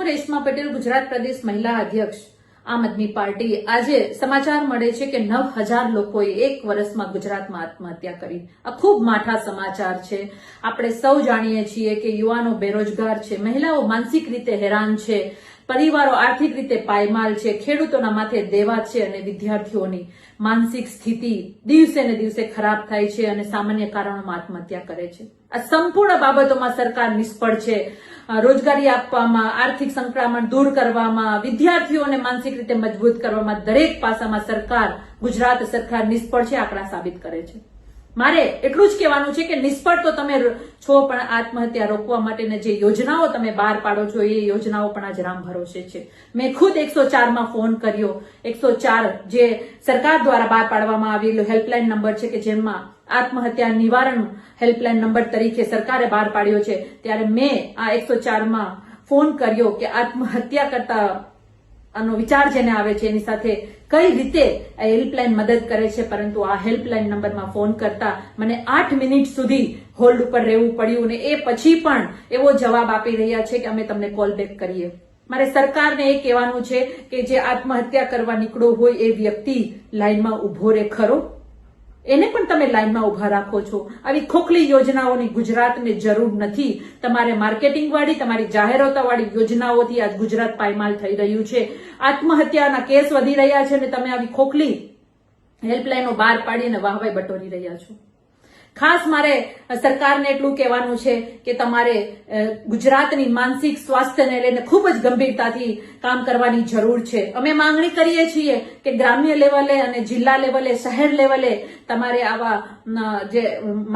હું રેશમા પટેલ ગુજરાત પ્રદેશ મહિલા અધ્યક્ષ આમ આદમી પાર્ટી આજે સમાચાર મળે છે કે નવ હજાર લોકોએ એક વર્ષમાં ગુજરાતમાં આત્મહત્યા કરી. આ ખૂબ માઠા સમાચાર છે. આપણે સૌ જાણીએ છીએ કે યુવાનો બેરોજગાર છે. મહિલાઓ માનસિક રીતે હેરાન છે. પરિવારો આર્થિક રીતે પાયમાલ છે, ખેડૂતોના માથે દેવા છે અને વિદ્યાર્થીઓની માનસિક સ્થિતિ દિવસે ને દિવસે ખરાબ થાય છે અને સામાન્ય કારણોમાં આત્મહત્યા કરે છે. આ સંપૂર્ણ બાબતોમાં સરકાર નિષ્ફળ છે. રોજગારી આપવામાં, આર્થિક સંક્રમણ દૂર કરવામાં, વિદ્યાર્થીઓને માનસિક રીતે મજબૂત કરવામાં દરેક પાસામાં સરકાર, ગુજરાત સરકાર નિષ્ફળ છે, આંકડા સાબિત કરે છે. મારે એટલું જ કહેવાનું છે કે નિષ્ફળ તો તમે છો, પણ આત્મહત્યા રોકવા માટેની જે યોજનાઓ તમે બહાર પાડો છો, એ યોજનાઓ પણ આજ રામ ભરોસે છે. મેં ખુદ એકસો ચારમાં ફોન કર્યો. એકસો ચાર જે સરકાર દ્વારા બહાર પાડવામાં આવેલો હેલ્પલાઇન નંબર છે કે જેમાં આત્મહત્યા નિવારણ હેલ્પલાઇન નંબર તરીકે સરકારે બહાર પાડ્યો છે, ત્યારે મેં આ એકસો ચારમાં ફોન કર્યો કે આત્મહત્યા કરતા આનો વિચાર જેને આવે છે, એની સાથે કઈ રીતે આ હેલ્પલાઇન મદદ કરે છે, પરંતુ આ હેલ્પલાઇન નંબરમાં ફોન કરતા મને આઠ મિનિટ સુધી હોલ્ડ ઉપર રહેવું પડ્યું ને એ પછી પણ એવો જવાબ આપી રહ્યા છે કે અમે તમને કોલ બેક કરીએ. મારે સરકારને એ કહેવાનું છે કે જે આત્મહત્યા કરવા નીકળ્યો હોય એ વ્યક્તિ લાઇનમાં ઊભો રહે ખરો. એને પણ તમે લાઈનમાં ઊભા રાખો છો. આવી ખોખલી યોજનાઓની ગુજરાતને જરૂર નથી. તમારે માર્કેટિંગ વાળી તમારી જાહેરાતવાળી યોજનાઓથી આજ ગુજરાત પાયમાલ થઈ રહ્યું છે. આત્મહત્યાના કેસ વધી રહ્યા છે અને તમે આવી ખોખલી હેલ્પલાઇનો બહાર પાડીને વાહવાઈ બટોરી રહ્યા છો. ખાસ મારે સરકારને એટલું કહેવાનું છે કે તમારે ગુજરાતની માનસિક સ્વાસ્થ્યને લઈને ખૂબ જ ગંભીરતાથી કામ કરવાની જરૂર છે. અમે માંગણી કરીએ છીએ કે ગ્રામ્ય લેવલે અને જિલ્લા લેવલે, શહેર લેવલે તમારે આવા જે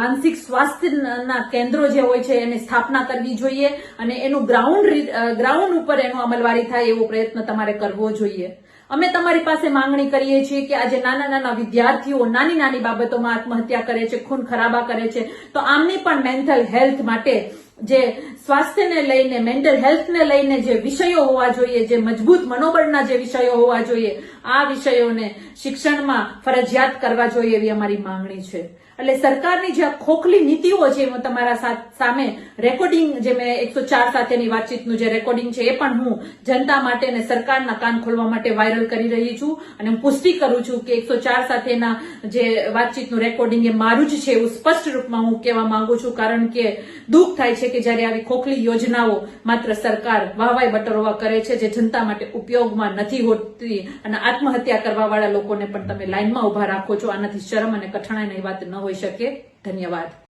માનસિક સ્વાસ્થ્યના કેન્દ્રો જે હોય છે એની સ્થાપના કરવી જોઈએ અને એનું ગ્રાઉન્ડ ગ્રાઉન્ડ ઉપર એનું અમલવારી થાય એવો પ્રયત્ન તમારે કરવો જોઈએ. અમે તમારી પાસે માંગણી કરીએ છીએ કે આજે નાના નાના વિદ્યાર્થીઓ નાની નાની બાબતોમાં આત્મહત્યા કરે છે, ખૂન ખરાબા કરે છે. તો આમની પણ મેન્ટલ હેલ્થ માટે જે સ્વાસ્થ્યને લઈને મેન્ટલ હેલ્થને લઈને જે વિષયો હોવા જોઈએ, જે મજબૂત મનોબળના જે વિષયો હોવા જોઈએ, આ વિષયોને શિક્ષણમાં ફરજિયાત કરવા જોઈએ એવી અમારી માંગણી છે. એટલે સરકારની જે ખોખલી નીતિઓ છે હું તમારા સામે રેકોર્ડિંગ જે મેં એકસો ચાર સાથેની વાતચીતનું જે રેકોર્ડિંગ છે, એ પણ હું જનતા માટે અને સરકારના કાન ખોલવા માટે વાયરલ કરી રહી છું. અને હું પુષ્ટિ કરું છું કે એકસો ચાર સાથેના જે વાતચીતનું રેકોર્ડિંગ એ મારું જ છે, એવું સ્પષ્ટ રૂપમાં હું કહેવા માંગુ છું. કારણ કે દુઃખ થાય છે કે જ્યારે આવી ખોખલી યોજનાઓ માત્ર સરકાર વાહવાઈ બટરવા કરે છે, જે જનતા માટે ઉપયોગમાં નથી હોતી અને આત્મહત્યા કરવાવાળા લોકોને પણ તમે લાઇનમાં ઊભા રાખો છો, આનાથી શરમ અને કઠણાઈ વાત ન હોઈ શકે. ધન્યવાદ.